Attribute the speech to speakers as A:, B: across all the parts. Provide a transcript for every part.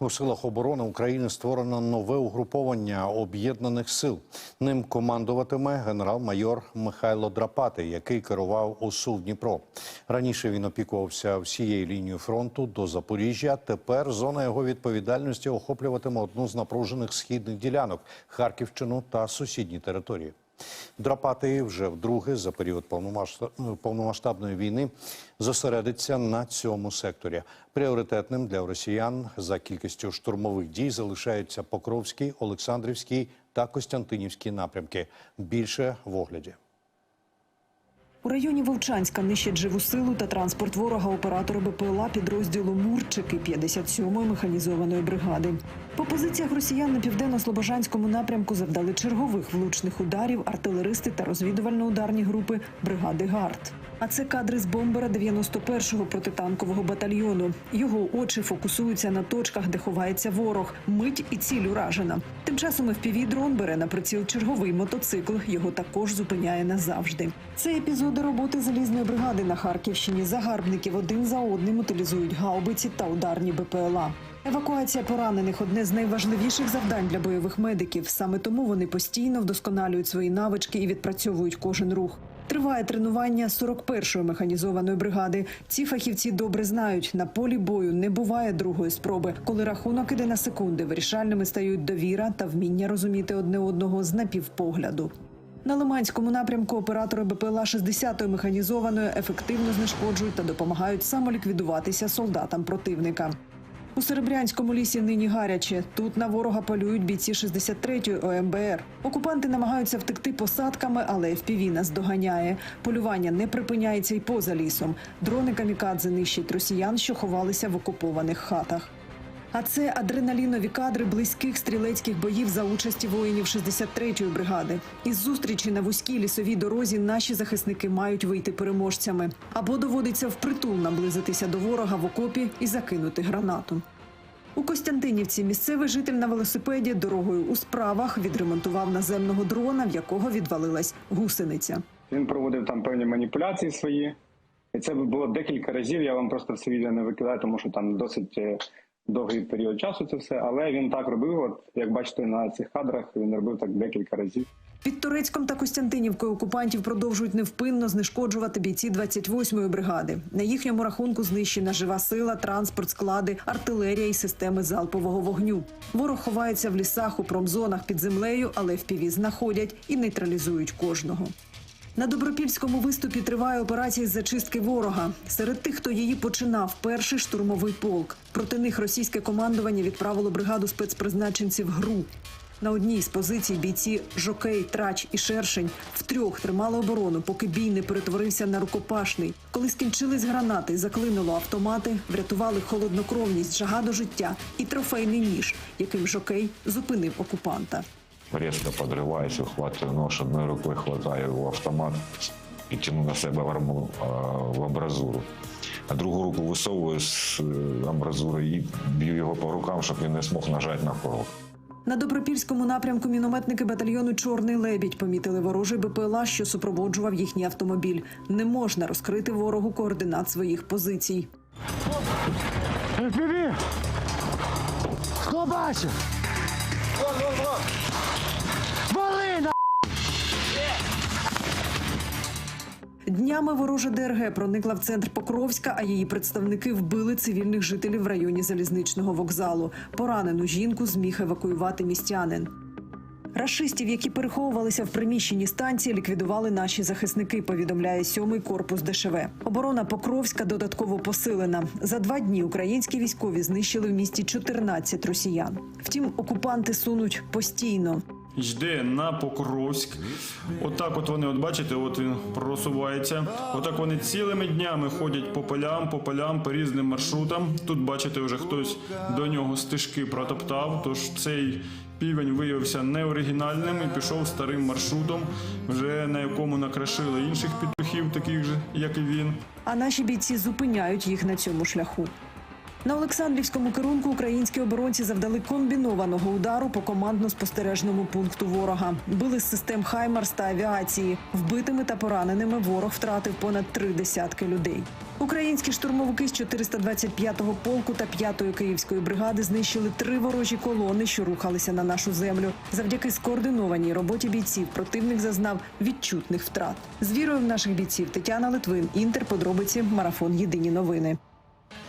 A: У силах оборони України створено нове угруповання об'єднаних сил. Ним командуватиме генерал-майор Михайло Драпати, який керував ОСУ Дніпро. Раніше він опікувався всією лінією фронту до Запоріжжя. Тепер зона його відповідальності охоплюватиме одну з напружених східних ділянок Харківщину та сусідні території. Драпати вже вдруге за період повномасштаб- повномасштабної війни зосередиться на цьому секторі. Пріоритетним для росіян за кількістю штурмових дій залишаються Покровський, Олександрівський та Костянтинівський напрямки. Більше в огляді.
B: У районі Вовчанська нищать живу силу та транспорт ворога оператори БПЛА підрозділу Мурчики 57-ї механізованої бригади. По позиціях росіян на південно-слобожанському напрямку завдали чергових влучних ударів артилеристи та розвідувально-ударні групи бригади ГАРД. А це кадри з бомбера 91-го протитанкового батальйону. Його очі фокусуються на точках, де ховається ворог. Мить і ціль уражена. Тим часом fpv дрон бере на приціл черговий мотоцикл. Його також зупиняє назавжди. Це епізоди роботи залізної бригади на Харківщині. Загарбників один за одним утилізують гаубиці та ударні БПЛА. Евакуація поранених одне з найважливіших завдань для бойових медиків. Саме тому вони постійно вдосконалюють свої навички і відпрацьовують кожен рух. Триває тренування 41-ї механізованої бригади. Ці фахівці добре знають, на полі бою не буває другої спроби. Коли рахунок іде на секунди, вирішальними стають довіра та вміння розуміти одне одного з напівпогляду. На Лиманському напрямку оператори БПЛА 60-ї механізованої ефективно знешкоджують та допомагають самоліквідуватися солдатам противника. У Серебрянському лісі нині гаряче. Тут на ворога полюють бійці 63-ї ОМБР. Окупанти намагаються втекти посадками, але ФПВ нас доганяє. Полювання не припиняється й поза лісом. Дрони камікадзе нищать росіян, що ховалися в окупованих хатах. А це адреналінові кадри близьких стрілецьких боїв за участі воїнів 63-ї бригади. Із зустрічі на вузькій лісовій дорозі наші захисники мають вийти переможцями або доводиться впритул наблизитися до ворога в окопі і закинути гранату. У Костянтинівці місцевий житель на велосипеді дорогою у справах відремонтував наземного дрона, в якого відвалилась гусениця.
C: Він проводив там певні маніпуляції свої. І це було декілька разів. Я вам просто все відео не викидаю, тому що там досить е, довгий період часу це все. Але він так робив. От як бачите на цих кадрах, він робив так декілька разів.
B: Під Турецьком та Костянтинівкою окупантів продовжують невпинно знешкоджувати бійці 28-ї бригади. На їхньому рахунку знищена жива сила, транспорт, склади, артилерія і системи залпового вогню. Ворог ховається в лісах у промзонах під землею, але впіві знаходять і нейтралізують кожного. На добропільському виступі триває операція з зачистки ворога. Серед тих, хто її починав, перший штурмовий полк. Проти них російське командування відправило бригаду спецпризначенців ГРУ. На одній з позицій бійці Жокей, Трач і Шершень втрьох тримали оборону, поки бій не перетворився на рукопашний. Коли скінчились гранати, заклинуло автомати, врятували холоднокровність, жага до життя і трофейний ніж, яким Жокей зупинив окупанта.
D: резко подрываюсь, ухватываю нож, одной рукой хватаю его автомат и тяну на себе в, арму, в амбразуру. А другу руку висовую з е, амбразури і б'ю його по рукам, щоб він не змог нажати на курок.
B: На добропільському напрямку мінометники батальйону Чорний лебідь помітили ворожий БПЛА, що супроводжував їхній автомобіль. Не можна розкрити ворогу координат своїх позицій.
E: ФПВ! Хто бачив? Вали на!
B: Днями ворожа ДРГ проникла в центр Покровська, а її представники вбили цивільних жителів в районі залізничного вокзалу. Поранену жінку зміг евакуювати містянин. Рашистів, які переховувалися в приміщенні станції, ліквідували наші захисники. Повідомляє сьомий корпус ДШВ. Оборона Покровська додатково посилена. За два дні українські військові знищили в місті 14 росіян. Втім, окупанти сунуть постійно.
F: Йде на Покровськ. Отак, от вони, от бачите, от він просувається. Отак вони цілими днями ходять по полям, по полям, по різним маршрутам. Тут бачите, вже хтось до нього стежки протоптав. Тож цей півень виявився неоригінальним і пішов старим маршрутом, вже на якому накрашили інших петухів, таких же, як і він.
B: А наші бійці зупиняють їх на цьому шляху. На Олександрівському керунку українські оборонці завдали комбінованого удару по командно-спостережному пункту ворога. Били з систем Хаймарс та авіації. Вбитими та пораненими ворог втратив понад три десятки людей. Українські штурмовики з 425-го полку та 5-ї київської бригади знищили три ворожі колони, що рухалися на нашу землю. Завдяки скоординованій роботі бійців противник зазнав відчутних втрат. З вірою в наших бійців Тетяна Литвин, Інтер, подробиці, марафон. Єдині новини.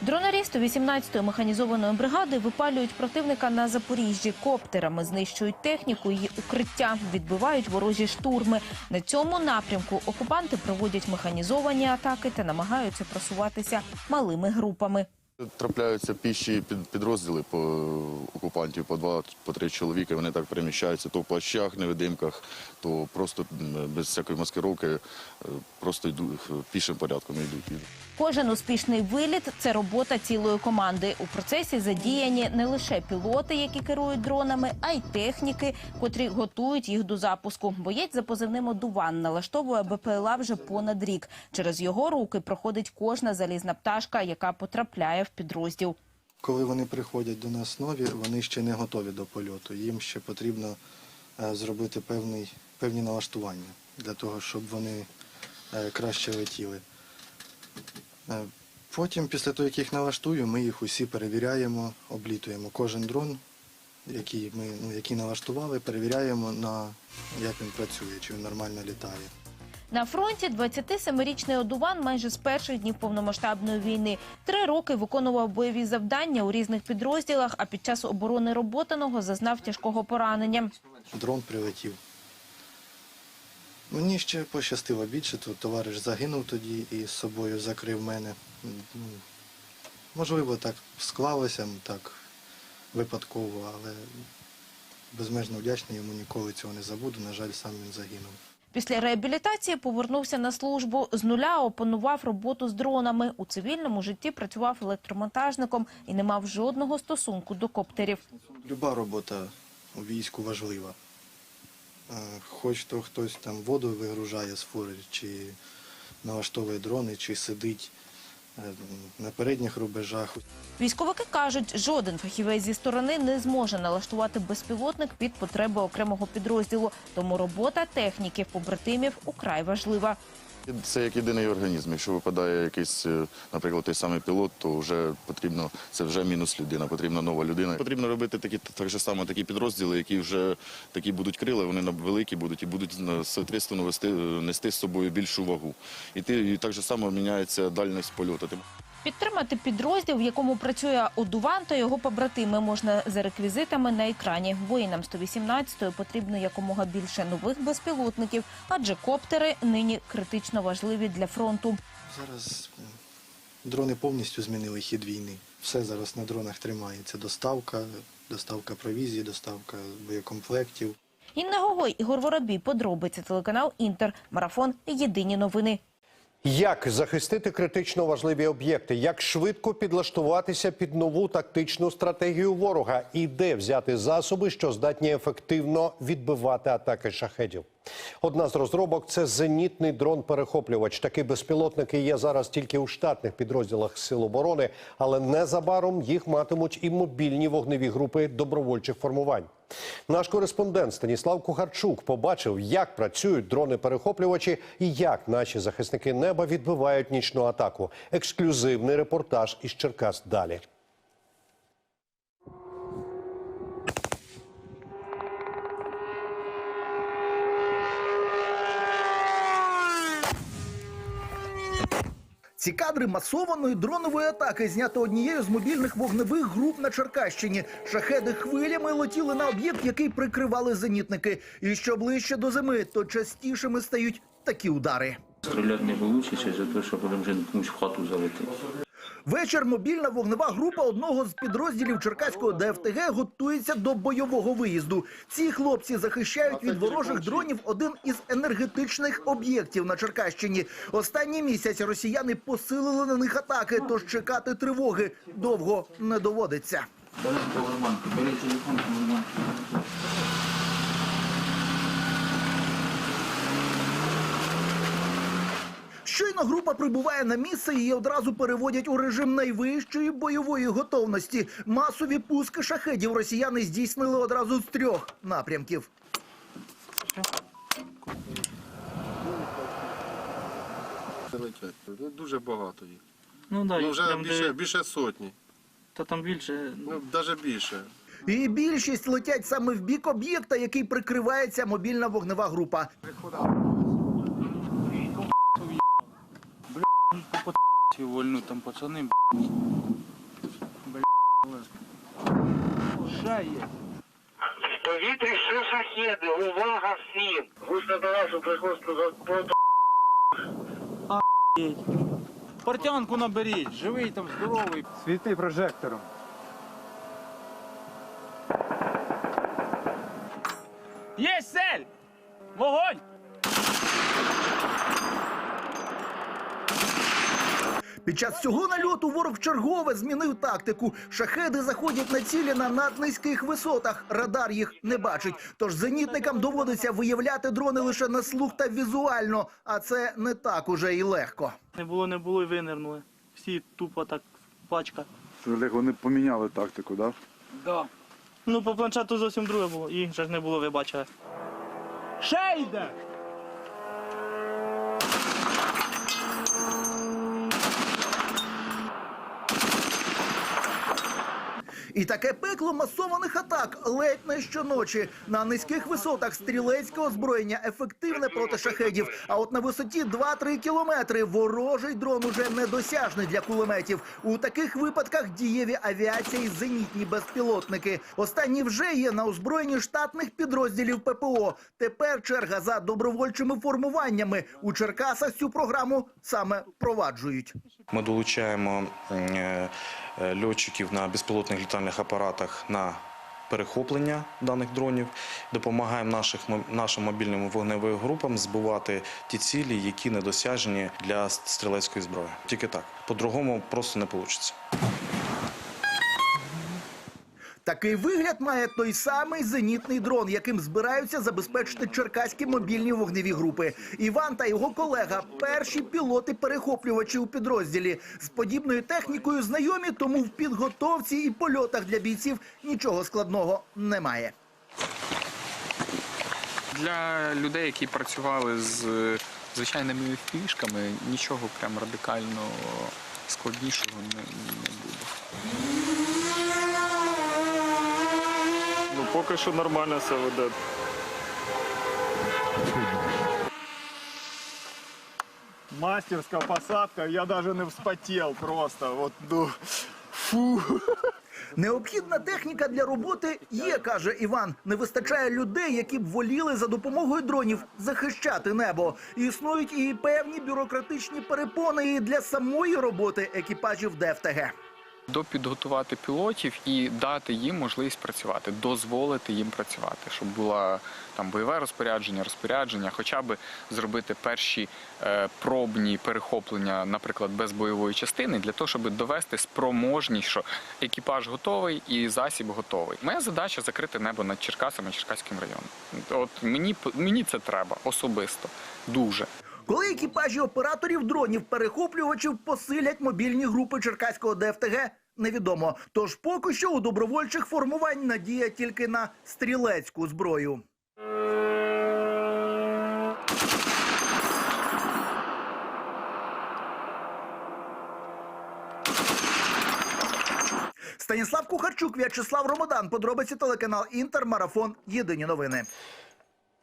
G: Дронарісти 18-ї механізованої бригади випалюють противника на Запоріжжі. Коптерами знищують техніку і укриття, відбивають ворожі штурми. На цьому напрямку окупанти проводять механізовані атаки та намагаються просуватися малими групами.
H: Трапляються піші під, підрозділи по окупантів, по два, по три чоловіка. Вони так переміщаються то в плащах, невидимках, то просто без всякої маскировки, просто йдуть е, пішим порядком йдуть.
G: Кожен успішний виліт це робота цілої команди. У процесі задіяні не лише пілоти, які керують дронами, а й техніки, котрі готують їх до запуску. Боєць за позивним одуван налаштовує БПЛА вже понад рік. Через його руки проходить кожна залізна пташка, яка потрапляє в підрозділ.
I: Коли вони приходять до нас нові, вони ще не готові до польоту. Їм ще потрібно е, зробити певний, певні налаштування для того, щоб вони е, краще летіли. Е, Потім, після того, як їх налаштую, ми їх усі перевіряємо, облітуємо кожен дрон, який ми ну, який налаштували, перевіряємо на як він працює, чи він нормально літає.
G: На фронті 27-річний одуван майже з перших днів повномасштабної війни три роки виконував бойові завдання у різних підрозділах. А під час оборони роботаного зазнав тяжкого поранення.
I: Дрон прилетів. Мені ще пощастило більше, то товариш загинув тоді і з собою закрив мене. Можливо, так склалося, так випадково, але безмежно вдячний йому ніколи цього не забуду. На жаль, сам він загинув.
G: Після реабілітації повернувся на службу. З нуля опанував роботу з дронами. У цивільному житті працював електромонтажником і не мав жодного стосунку до коптерів.
I: Люба робота у війську важлива. Хоч то хтось там воду вигружає з фури, чи налаштовує дрони, чи сидить е, на передніх рубежах.
G: Військовики кажуть, жоден фахівець зі сторони не зможе налаштувати безпілотник під потреби окремого підрозділу. Тому робота техніків побратимів украй важлива.
H: Це як єдиний організм. Якщо випадає якийсь, е, наприклад, той самий пілот, то вже потрібно, це вже мінус людина, потрібна нова людина. Потрібно робити такі так же само такі підрозділи, які вже такі будуть крила, вони великі будуть і будуть соответственно вести, нести з собою більшу вагу. І ти і так же само міняється дальність польоту. Ти
G: Підтримати підрозділ, в якому працює одуван та його побратими, можна за реквізитами на екрані. Воїнам 118-ї потрібно якомога більше нових безпілотників, адже коптери нині критично важливі для фронту.
I: Зараз дрони повністю змінили хід війни. Все зараз на дронах тримається. Доставка, доставка провізії, доставка боєкомплектів.
G: Інна Гогой, Ігор Воробій, подробиці телеканал Інтер, марафон. Єдині новини.
J: Як захистити критично важливі об'єкти? Як швидко підлаштуватися під нову тактичну стратегію ворога? І де взяти засоби, що здатні ефективно відбивати атаки шахедів? Одна з розробок це зенітний дрон-перехоплювач. Такі безпілотники є зараз тільки у штатних підрозділах Сил оборони, але незабаром їх матимуть і мобільні вогневі групи добровольчих формувань. Наш кореспондент Станіслав Кухарчук побачив, як працюють дрони-перехоплювачі і як наші захисники неба відбивають нічну атаку. Ексклюзивний репортаж із Черкас далі.
K: Ці кадри масованої дронової атаки знято однією з мобільних вогневих груп на Черкащині. Шахеди хвилями летіли на об'єкт, який прикривали зенітники. І що ближче до зими, то частішими стають такі удари.
L: Стріляти не вийде за те, що потім вже комусь в хату залетить.
K: Вечір мобільна вогнева група одного з підрозділів Черкаського ДФТГ готується до бойового виїзду. Ці хлопці захищають від ворожих дронів один із енергетичних об'єктів на Черкащині. Останній місяць росіяни посилили на них атаки, тож чекати тривоги довго не доводиться.
L: Телефон,
K: Щойно група прибуває на місце, її одразу переводять у режим найвищої бойової готовності. Масові пуски шахедів росіяни здійснили одразу з трьох напрямків.
M: Дуже багато їх.
L: Ну да,
M: Ну, вже
L: там,
M: більше,
L: де,
M: більше сотні.
L: та там більше.
M: Ну, навіть більше.
K: І більшість летять саме в бік об'єкта, який прикривається мобільна вогнева група.
L: Вольну там пацани.
E: В повітрі ще шахеди, увага всім! Густо до вас, приходьте
L: Портянку наберіть, живий там, здоровий.
E: Світи прожектором.
L: Є цель! Вогонь!
K: Під час цього нальоту ворог чергове змінив тактику. Шахеди заходять на цілі на наднизьких висотах. Радар їх не бачить. Тож зенітникам доводиться виявляти дрони лише на слух та візуально, а це не так уже і легко.
L: Не було, не було і винирнули. Всі тупо так, пачка.
M: Олег, вони поміняли тактику, так?
L: Да. Ну, по планшету зовсім друге було. І ще ж не було, ви бачили. Ще
K: І таке пекло масованих атак ледь не щоночі. На низьких висотах стрілецьке озброєння ефективне проти шахедів. А от на висоті 2-3 кілометри ворожий дрон уже недосяжний для кулеметів. У таких випадках дієві авіація і зенітні безпілотники. Останні вже є на озброєнні штатних підрозділів ППО. Тепер черга за добровольчими формуваннями. У Черкасах цю програму саме впроваджують.
N: Ми долучаємо е, льотчиків на безпілотних літальних апаратах на перехоплення даних дронів, допомагаємо наших, нашим мобільним вогневим групам збивати ті цілі, які недосяжні для стрілецької зброї. Тільки так. По-другому просто не вийде.
K: Такий вигляд має той самий зенітний дрон, яким збираються забезпечити черкаські мобільні вогневі групи. Іван та його колега перші пілоти-перехоплювачі у підрозділі. З подібною технікою знайомі, тому в підготовці і польотах для бійців нічого складного немає.
O: Для людей, які працювали з е, звичайними фішками, нічого прям радикально складнішого не, не буде.
F: Ну, поки що нормально все веде.
E: Мастерська посадка, я навіть не вспотів просто. От, ну, фу.
K: Необхідна техніка для роботи є, каже Іван. Не вистачає людей, які б воліли за допомогою дронів захищати небо. Існують і певні бюрократичні перепони і для самої роботи екіпажів ДФТГ.
O: Допідготувати пілотів і дати їм можливість працювати, дозволити їм працювати, щоб було там бойове розпорядження, розпорядження, хоча б зробити перші е, пробні перехоплення, наприклад, без бойової частини, для того, щоб довести спроможність, що екіпаж готовий і засіб готовий. Моя задача закрити небо над Черкасами, Черкаським районом. От мені мені це треба особисто, дуже.
K: Коли екіпажі операторів дронів перехоплювачів посилять мобільні групи Черкаського ДФТГ, невідомо. Тож поки що у добровольчих формувань надія тільки на стрілецьку зброю. Станіслав Кухарчук, В'ячеслав Ромодан. Подробиці телеканал Інтер. Марафон. Єдині новини.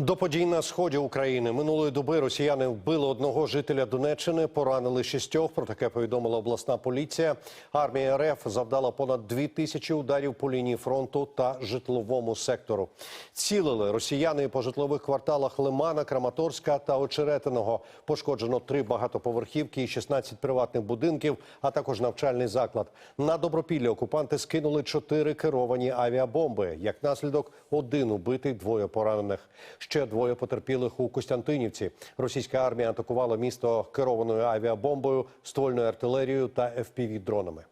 J: До подій на сході України минулої доби росіяни вбили одного жителя Донеччини, поранили шістьох. Про таке повідомила обласна поліція. Армія РФ завдала понад дві тисячі ударів по лінії фронту та житловому сектору. Цілили росіяни по житлових кварталах Лимана, Краматорська та Очеретиного. Пошкоджено три багатоповерхівки і 16 приватних будинків, а також навчальний заклад. На добропіллі окупанти скинули чотири керовані авіабомби. Як наслідок, один убитий, двоє поранених. Ще двоє потерпілих у Костянтинівці. Російська армія атакувала місто керованою авіабомбою, ствольною артилерією та fpv дронами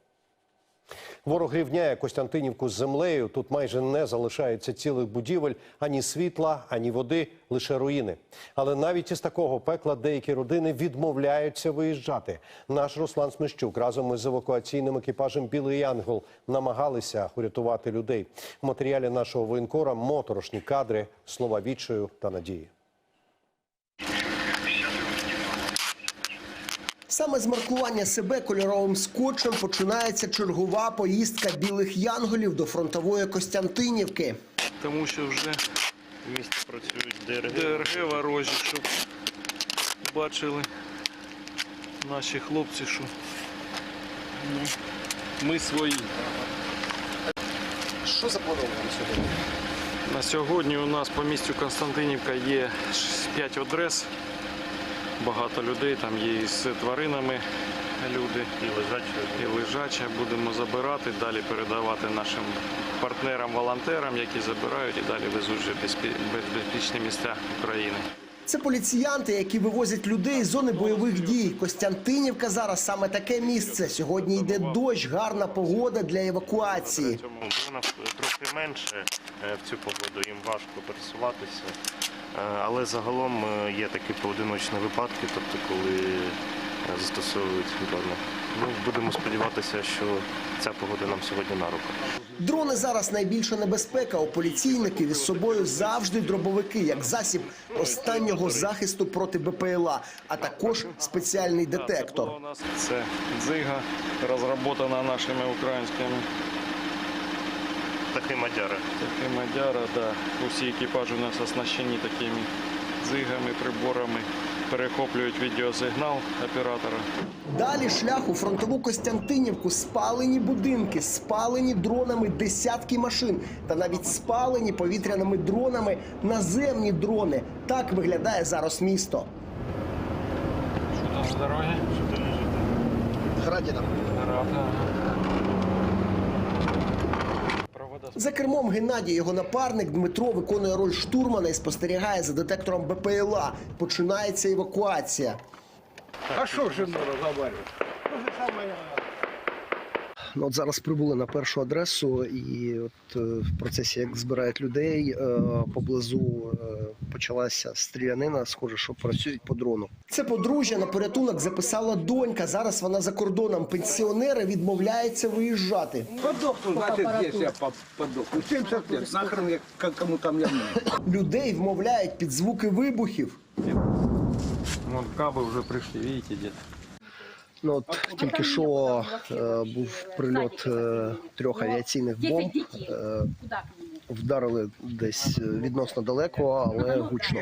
J: Ворог рівняє Костянтинівку з землею. Тут майже не залишається цілих будівель, ані світла, ані води, лише руїни. Але навіть із такого пекла деякі родини відмовляються виїжджати. Наш Руслан Смещук разом із евакуаційним екіпажем Білий Янгол намагалися урятувати людей. У матеріалі нашого воєнкора моторошні кадри, слова відчаю та надії.
P: Саме з маркування себе кольоровим скотчем починається чергова поїздка білих янголів до фронтової Костянтинівки.
Q: Тому що вже в місті працюють ДРГ. ДРГ ворожі, щоб бачили наші хлопці, що ну, ми свої.
P: Що заплановано сьогодні?
Q: На сьогодні у нас по містю Константинівка є 5 адрес. Багато людей, там є і з тваринами люди. І лежачі. І лежачі. Будемо забирати, далі передавати нашим партнерам-волонтерам, які забирають і далі везуть вже без- безпечні місця України.
P: Це поліціянти, які вивозять людей з зони бойових дій. Костянтинівка зараз саме таке місце. Сьогодні йде дощ, гарна погода для евакуації.
Q: Цьому трохи менше е, в цю погоду, їм важко пересуватися. Е, Але загалом е, є такі поодиночні випадки, тобто коли е, застосовують дрони. Ну, будемо сподіватися, що ця погода нам сьогодні на руку.
P: Дрони зараз найбільша небезпека. У поліційників із собою завжди дробовики, як засіб останнього захисту проти БПЛА, а також спеціальний детектор.
Q: У нас це дзига, розроблена нашими українськими. Такі мадяри. Такі мадяри, да. Усі екіпажі у нас оснащені такими дзигами, приборами, перехоплюють відеосигнал оператора.
P: Далі шлях у фронтову Костянтинівку, спалені будинки, спалені дронами десятки машин та навіть спалені повітряними дронами наземні дрони. Так виглядає зараз місто.
Q: Що там з дороги? Що там лежить?
P: Градіна.
Q: Града.
P: За кермом Геннадій, його напарник Дмитро виконує роль штурмана і спостерігає за детектором БПЛА. Починається евакуація.
E: А що же разговаривать?
P: Ну, от зараз прибули на першу адресу, і от е, в процесі, як збирають людей, е, поблизу е, почалася стрілянина. Схоже, що працюють по дрону. Це подружжя на порятунок записала донька. Зараз вона за кордоном. Пенсіонери відмовляються виїжджати.
E: Подохну, значит, здесь я по- подохну. 70 лет, нахрен я кому там я.
P: Людей вмовляють під звуки вибухів.
Q: Вон каби вже прийшли, бачите, де.
P: Ну от тільки що е, був прильот е, трьох авіаційних бомб. Е, вдарили десь е, відносно далеко, але гучно.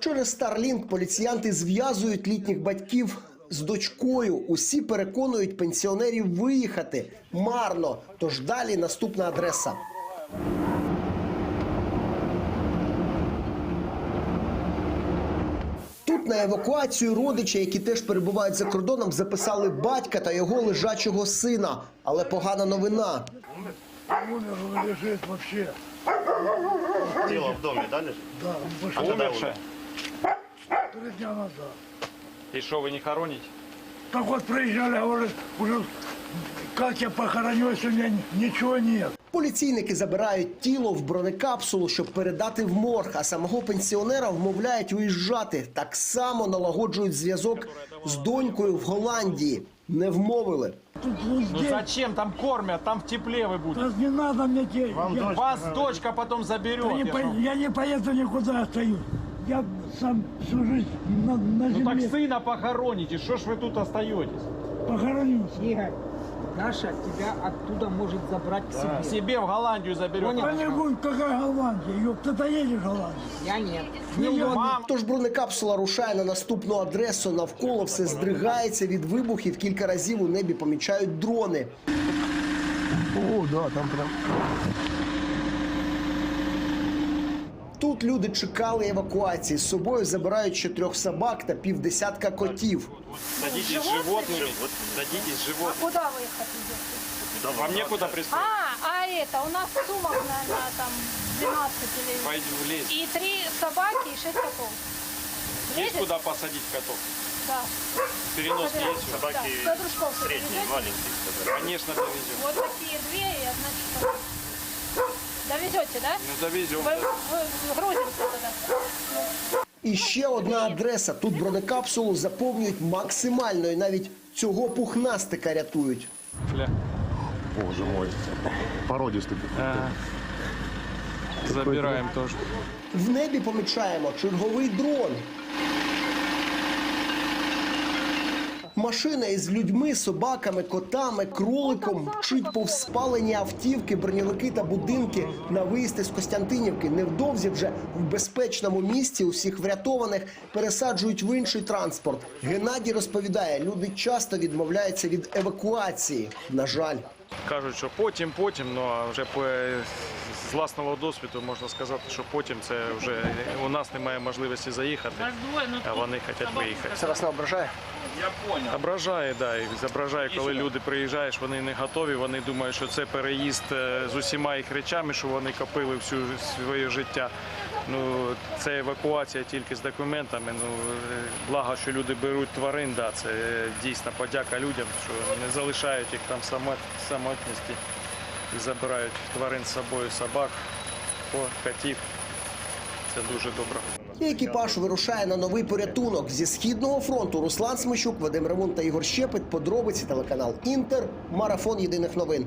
P: Через Starlink поліціянти зв'язують літніх батьків з дочкою. Усі переконують пенсіонерів виїхати марно. Тож далі наступна адреса. Тут на евакуацію родичі, які теж перебувають за кордоном, записали батька та його лежачого сина. Але погана новина.
E: Умер, лежит вообще.
Q: Тіло в домі, да, лежить?
E: Да, он
Q: А
E: пошел
Q: коли умер?
E: три дня назад.
Q: І що, ви не хороните?
E: Так вот приезжали, говорят, уже как я похороню, если у меня ничего нет.
P: Поліційники забирають тіло в бронекапсулу, щоб передати в морг, а самого пенсіонера вмовляють виїжджати. Так само налагоджують зв'язок з донькою в Голландії. Не вмовили.
E: Ну
R: зачем? Там кормят, там в тепле вы будете.
E: Да не надо мне те. я,
R: Вас дочка потом заберет.
E: я не,
R: я
E: по-
R: ж вам-
E: я не поеду никуда, остаюсь. Я сам всю жизнь на, на
R: Ну так
E: земле
R: сына похороните, что ж вы тут остаетесь?
E: похоронюсь.
S: Игорь, Даша тебя оттуда может забрать к себе.
R: Себе в Голландию заберет.
E: Да не какая Голландия, ёпта, ты едешь в Голландию.
S: Я нет.
E: Не Мам.
P: Тож бронекапсула рушає на наступну адресу. Навколо все здригається від вибухів. Кілька разів у небі помічають дрони.
E: О, да, там прям.
P: Тут люди чекали евакуації. З собою забирають ще трьох собак та півдесятка котів.
R: Садитесь с животными. Вот садитесь с животными.
T: Куда выехать идете?
R: Вам некуда пристать.
T: А, а это, у нас сумок, наверное, там 12 или...
R: Пойдем в лес.
T: И три собаки, и шесть котов.
R: Есть куда посадить котов?
T: Да.
R: Перенос
T: Собирай.
R: есть? Собаки
T: Да, до дружков
R: средние,
T: довезете?
R: маленькие. Конечно, довезем.
T: Вот такие две, и одна часовая. Довезете, да?
R: Ну, довезем.
T: Вы, вы грузимся тогда.
P: І ще одна адреса. Тут бронекапсулу заповнюють максимально, і навіть цього пухнастика рятують.
Q: Боже мой. Породистый. Забираем тоже.
P: В небі помічаємо черговий дрон. Машина із людьми, собаками, котами, кроликом вчить повспалені автівки, броньовики та будинки на виїзд із Костянтинівки. Невдовзі вже в безпечному місці усіх врятованих пересаджують в інший транспорт. Геннадій розповідає, люди часто відмовляються від евакуації. На жаль.
Q: Кажуть, що потім, потім, ну а вже по з власного досвіду можна сказати, що потім це вже у нас немає можливості заїхати, а вони хочуть виїхати.
P: Це вас не ображає?
Q: Ображає, да, і зображає, коли люди приїжджаєш, вони не готові. Вони думають, що це переїзд е, з усіма їх речами, що вони копили всю своє життя. Ну це евакуація тільки з документами. Ну благо, що люди беруть тварин. Да, це дійсно подяка людям, що не залишають їх там самот, самотності і забирають тварин з собою, собак, ко- котів. Це дуже добре.
P: Екіпаж вирушає на новий порятунок зі східного фронту. Руслан Смещук, Вадим Ремун та Ігор Щепет. Подробиці телеканал Інтер. Марафон єдиних новин.